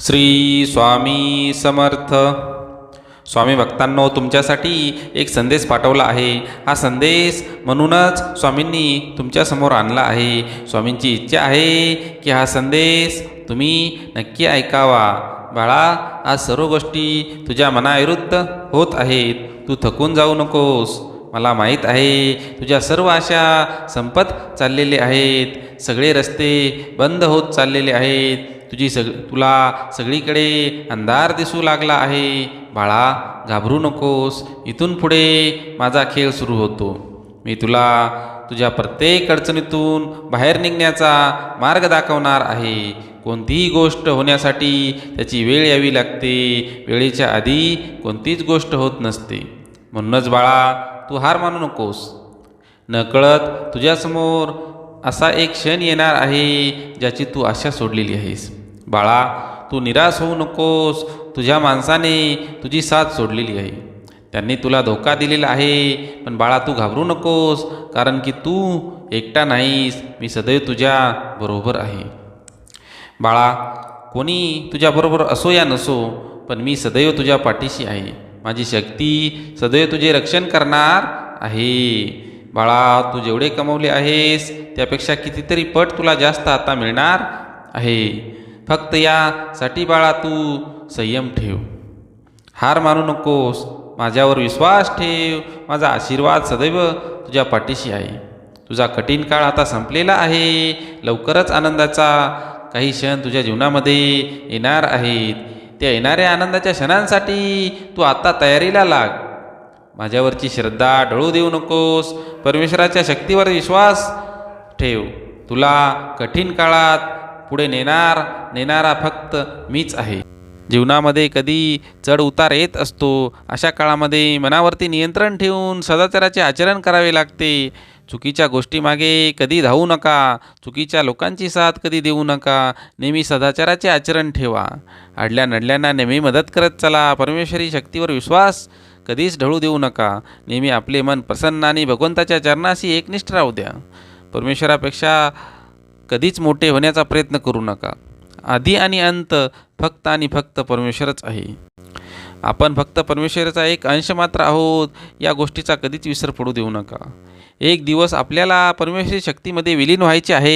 श्री स्वामी समर्थ. स्वामी भक्तांनो तुमच्यासाठी एक संदेश पाठवला आहे. हा संदेश म्हणूनच स्वामींनी तुमच्यासमोर आणला आहे. स्वामींची इच्छा आहे की हा संदेश तुम्ही नक्की ऐकावा. बाळा आज सर्व गोष्टी तुझ्या मनाविरुद्ध होत आहेत. तू थकून जाऊ नकोस. मला माहीत आहे तुझ्या सर्व आशा संपत चाललेले आहेत सगळे रस्ते बंद होत चाललेले आहेत तुझी सग तुला सगळीकडे अंधार दिसू लागला आहे बाळा घाबरू नकोस इथून पुढे माझा खेळ सुरू होतो. मी तुला तुझ्या प्रत्येक अडचणीतून बाहेर निघण्याचा मार्ग दाखवणार आहे. कोणतीही गोष्ट होण्यासाठी त्याची वेळ यावी लागते. वेळेच्या आधी कोणतीच गोष्ट होत नसते. म्हणूनच बाळा तू हार मानू नकोस. नकळत तुझ्यासमोर असा एक क्षण येणार आहे ज्याची तू आशा सोडलेली आहेस. बाळा तू निराश होऊ नकोस. तुझ्या माणसाने तुझी साथ सोडलेली आहे. त्यांनी तुला धोका दिलेला आहे पण बाळा तू घाबरू नकोस कारण की तू एकटा नाहीस. मी सदैव तुझ्या बरोबर आहे. बाळा कोणी तुझ्याबरोबर असो या नसो पण मी सदैव तुझ्या पाठीशी आहे. माझी शक्ती सदैव तुझे रक्षण करणार आहे. बाळा तू जेवढे कमवले आहेस त्यापेक्षा कितीतरी पट तुला जास्त आता मिळणार आहे. फक्त यासाठी बाळा तू संयम ठेव. हार मानू नकोस. माझ्यावर विश्वास ठेव. माझा आशीर्वाद सदैव तुझ्या पाठीशी आहे. तुझा कठीण काळ आता संपलेला आहे. लवकरच आनंदाचा काही क्षण तुझ्या जीवनामध्ये येणार आहेत. त्या येणाऱ्या आनंदाच्या क्षणांसाठी तू आता तयारीला लाग. माझ्यावरची श्रद्धा डळू देऊ नकोस. परमेश्वराच्या शक्तीवर विश्वास ठेव. तुला कठीण काळात पुढे नेणार नेणारा फक्त मीच आहे. जीवनामध्ये कधी चढ उतार येत असतो. अशा काळामध्ये मनावरती नियंत्रण ठेवून सदाचाराचे आचरण करावे लागते. चुकीच्या गोष्टीमागे कधी धावू नका चुकीच्या लोकांची साथ कधी देऊ नका नेहमी सदाचाराचे आचरण ठेवा. अडल्या नडल्यांना नेहमी मदत करत चला परमेश्वरी शक्तीवर विश्वास कधीच ढळू देऊ नका. नेहमी आपले मन प्रसन्न आणि भगवंताच्या चरणाशी एकनिष्ठ राहू द्या. परमेश्वरापेक्षा कधीच मोठे होण्याचा प्रयत्न करू नका. आधी आणि अंत फक्त आणि फक्त परमेश्वरच आहे. आपण फक्त परमेश्वराचा एक अंश मात्र आहोत या गोष्टीचा कधीच विसर पडू देऊ नका. एक दिवस आपल्याला परमेश्वरी शक्तीमध्ये विलीन व्हायचे आहे.